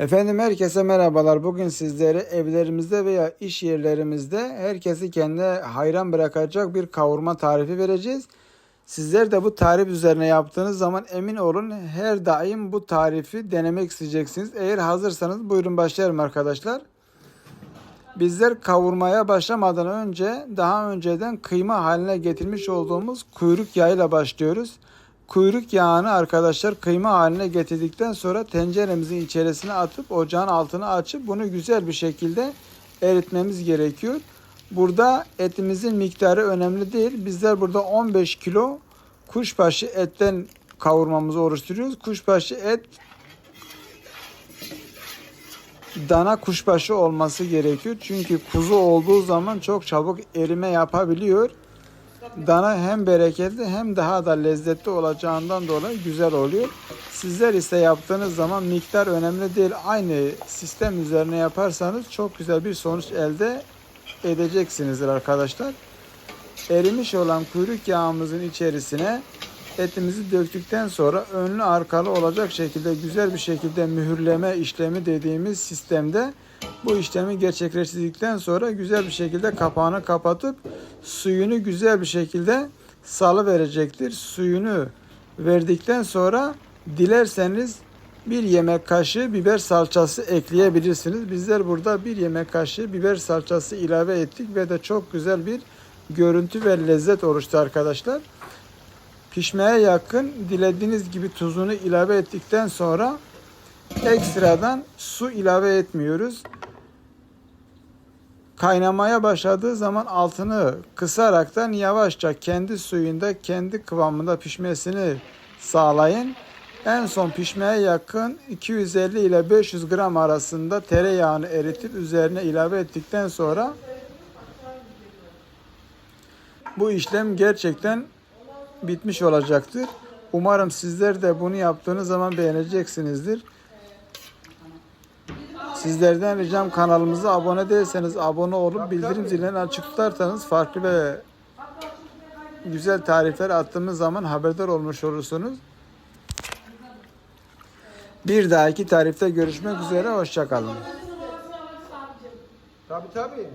Efendim herkese merhabalar. Bugün sizlere evlerimizde veya iş yerlerimizde herkesi kendine hayran bırakacak bir kavurma tarifi vereceğiz. Sizler de bu tarif üzerine yaptığınız zaman emin olun her daim bu tarifi denemek isteyeceksiniz. Eğer hazırsanız buyurun başlayalım arkadaşlar. Bizler kavurmaya başlamadan önce daha önceden kıyma haline getirmiş olduğumuz kuyruk yağıyla başlıyoruz. Kuyruk yağını arkadaşlar kıyma haline getirdikten sonra tenceremizin içerisine atıp ocağın altını açıp bunu güzel bir şekilde eritmemiz gerekiyor. Burada etimizin miktarı önemli değil. Bizler burada 15 kilo kuşbaşı etten kavurmamızı oluşturuyoruz. Kuşbaşı et dana kuşbaşı olması gerekiyor. Çünkü kuzu olduğu zaman çok çabuk erime yapabiliyor. Dana hem bereketli hem daha da lezzetli olacağından dolayı güzel oluyor. Sizler ise yaptığınız zaman miktar önemli değil. Aynı sistem üzerine yaparsanız çok güzel bir sonuç elde edeceksinizdir arkadaşlar. Erimiş olan kuyruk yağımızın içerisine etimizi döktükten sonra önlü arkalı olacak şekilde güzel bir şekilde mühürleme işlemi dediğimiz sistemde bu işlemi gerçekleştirdikten sonra güzel bir şekilde kapağını kapatıp suyunu güzel bir şekilde salı verecektir. Suyunu verdikten sonra dilerseniz bir yemek kaşığı biber salçası ekleyebilirsiniz. Bizler burada bir yemek kaşığı biber salçası ilave ettik ve de çok güzel bir görüntü ve lezzet oluştu arkadaşlar. Pişmeye yakın dilediğiniz gibi tuzunu ilave ettikten sonra ekstradan su ilave etmiyoruz. Kaynamaya başladığı zaman altını kısaraktan yavaşça kendi suyunda kendi kıvamında pişmesini sağlayın. En son pişmeye yakın 250 ile 500 gram arasında tereyağını eritip üzerine ilave ettikten sonra bu işlem gerçekten bitmiş olacaktır. Umarım sizler de bunu yaptığınız zaman beğeneceksinizdir. Sizlerden ricam kanalımıza abone değilseniz abone olup bildirim zilini açık tutarsanız farklı ve güzel tarifler attığımız zaman haberdar olmuş olursunuz. Bir dahaki tarifte görüşmek üzere. Hoşçakalın. Tabii tabii.